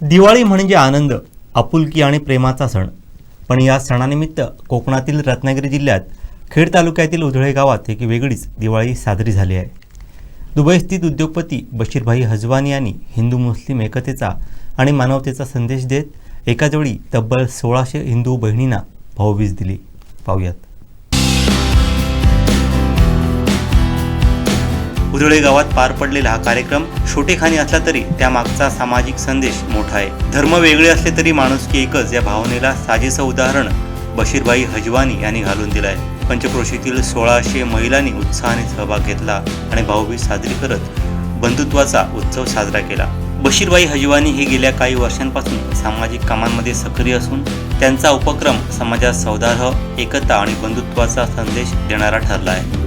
दिवाळी म्हणजे आनंद आपुलकी आणि प्रेमाचा सण. पण या सणानिमित्त कोकणातील रत्नागिरी जिल्ह्यात खेड तालुक्यातील उधळे गावात एक वेगळीच दिवाळी साजरी झाली आहे. दुबईस्थित उद्योगपती बशीरभाई हजवानी यांनी हिंदू मुस्लिम एकतेचा आणि मानवतेचा संदेश देत एकाचवेळी तब्बल सोळाशे हिंदू बहिणींना भाऊबीज दिली. पाहूयात. भुरळे गावात पार पडलेला हा कार्यक्रम छोटेखानी असला तरी त्यामागचा सामाजिक संदेश मोठा आहे. धर्म वेगळे असले तरी माणुसकी एकच या भावनेला साजेसं उदाहरण बशीरभाई हजवानी यांनी घालून दिलं आहे पंचक्रोशीतील सोळाशे महिलांनी उत्साहाने सहभाग घेतला आणि भाऊबीज साजरी करत बंधुत्वाचा उत्सव साजरा केला. बशीरबाई हजवानी हे गेल्या काही वर्षांपासून सामाजिक कामांमध्ये सक्रिय असून त्यांचा उपक्रम समाजात सौदार्ह एकता आणि बंधुत्वाचा संदेश देणारा ठरला आहे.